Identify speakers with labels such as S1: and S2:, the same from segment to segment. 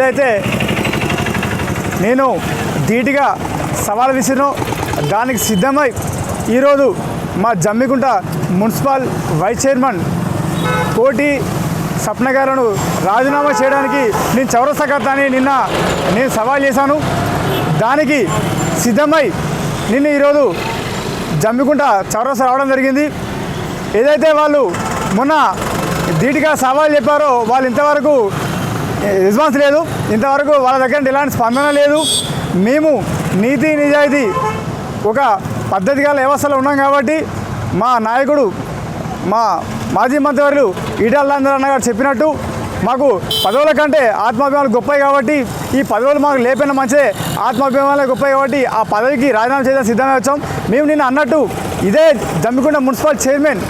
S1: ఏదైతే నేను ధీటుగా సవాల్ విసిరినో దానికి సిద్ధమై ఈరోజు మా జమ్మికుంట మున్సిపల్ వైస్ చైర్మన్ కోటి స్వప్న గారును రాజీనామా చేయడానికి నేను చౌరస్తా నిన్న నేను సవాల్ చేశాను. దానికి సిద్ధమై నిన్న ఈరోజు జమ్మికుంట చౌరస రావడం జరిగింది. ఏదైతే వాళ్ళు మొన్న ధీటుగా సవాల్ చెప్పారో వాళ్ళు ఇంతవరకు రెస్పాన్స్ లేదు. ఇంతవరకు వాళ్ళ దగ్గర ఎలాంటి స్పందన లేదు. మేము నీతి నిజాయితీ ఒక పద్ధతి గల వ్యవస్థలో ఉన్నాం కాబట్టి మా నాయకుడు మా మాజీ మంత్రివర్యులు అన్న గారు చెప్పినట్టు మాకు పదవుల కంటే ఆత్మాభిమానాలు గొప్పవి కాబట్టి ఈ పదవులు మాకు లేపిన మంచిదే. ఆత్మాభిమానాలు గొప్పవి కాబట్టి ఆ పదవికి రాజీనామా చేయడం సిద్ధమే వచ్చాం. మేము నిన్న అన్నట్టు ఇదే జమ్మికుంట మున్సిపల్ చైర్మన్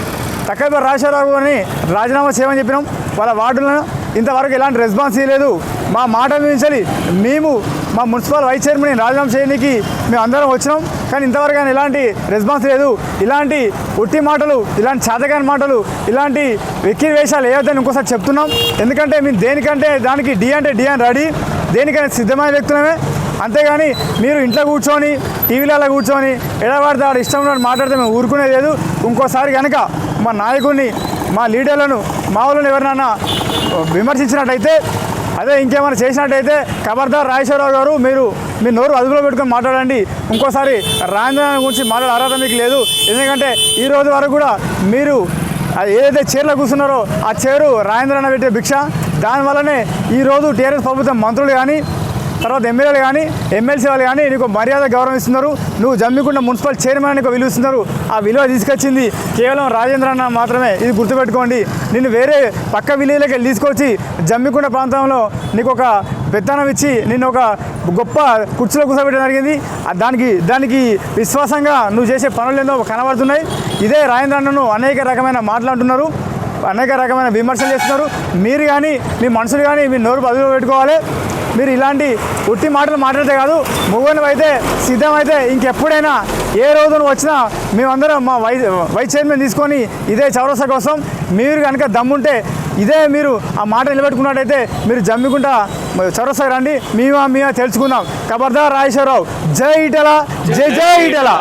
S1: తక్కైప రాజశేఖరరావు అని రాజీనామా చేయమని చెప్పినాం. వాళ్ళ వార్డులను ఇంతవరకు ఎలాంటి రెస్పాన్స్ ఇవ్వలేదు మా మాట నుంచి మేము మా మున్సిపల్ వైస్ చైర్మన్ రాజీనామా చేయడానికి మేము అందరం వచ్చినాం. కానీ ఇంతవరకు ఆయన ఎలాంటి రెస్పాన్స్ లేదు ఇలాంటి ఉట్టి మాటలు ఇలాంటి చేతకాని మాటలు ఇలాంటి వెక్కి వేషాలు ఏవైతే ఇంకోసారి చెప్తున్నాం. ఎందుకంటే మేము దేనికంటే దానికి డి అంటే డి అని రెడీ. దేనికైనా సిద్ధమైన వ్యక్తులమే. అంతేగాని మీరు ఇంట్లో కూర్చొని టీవీలలో కూర్చొని ఎడబడితే ఆడ ఇష్టం మాట్లాడితే మేము ఊరుకునేది లేదు. ఇంకోసారి కనుక మా నాయకుడిని మా లీడర్లను మా వాళ్ళని ఎవరినైనా విమర్శించినట్టయితే అదే ఇంకేమైనా చేసినట్టయితే ఖబర్దార్ రాజేశ్వరరావు గారు మీరు మీ నోరు అదుపులో పెట్టుకొని మాట్లాడండి. ఇంకోసారి రాజేంద్ర గురించి మాట్లాడే అర్హత మీకు లేదు. ఎందుకంటే ఈ రోజు వరకు కూడా మీరు ఏదైతే చైర్లో కూర్చున్నారో ఆ చైరు రాజేంద్రనాథ్ పెట్టే భిక్ష. దానివల్లనే ఈరోజు టీఆర్ఎస్ ప్రభుత్వం మంత్రులు కానీ తర్వాత ఎమ్మెల్యేలు కానీ ఎమ్మెల్సీ వాళ్ళు కానీ నీకు మర్యాద గౌరవం ఇస్తున్నారు. నువ్వు జమ్మికుండ మున్సిపల్ చైర్మన్ అని నీకు విలువ ఇస్తున్నారు. ఆ విలువ తీసుకొచ్చింది కేవలం రాజేంద్ర అన్న మాత్రమే. ఇది గుర్తుపెట్టుకోండి. నిన్ను వేరే పక్క విలేజ్లోకి వెళ్ళి తీసుకొచ్చి జమ్మికుండ ప్రాంతంలో నీకు ఒక పెత్తనం ఇచ్చి నిన్ను ఒక గొప్ప కుర్చీలో కూర్చోబెట్టడం జరిగింది. దానికి దానికి విశ్వాసంగా నువ్వు చేసే పనులు ఏందో కనబడుతున్నాయి. ఇదే రాజేంద్ర అన్నను అనేక రకమైన మాట్లాడుతున్నారు అనేక రకమైన విమర్శలు చేస్తున్నారు. మీరు కానీ మీ మనుషులు కానీ మీ నోరు బదులు పెట్టుకోవాలి. మీరు ఇలాంటి ఉట్టి మాటలు మాట్లాడితే కాదు మూవన్ అయితే సిద్ధమైతే ఇంకెప్పుడైనా ఏ రోజు వచ్చినా మేమందరం మా వై వైస్ చైర్మన్ తీసుకొని ఇదే చౌరస్తా కోసం మీరు కనుక దమ్ముంటే ఇదే మీరు ఆ మాట నిలబెట్టుకున్నట్టయితే మీరు జమ్మికుంటా చౌరస్తా రండి. మేమా మేమా తెలుసుకుందాం. ఖబర్దార్ రాజేశ్వరరావు. జై ఇటల జై జై ఇటలా.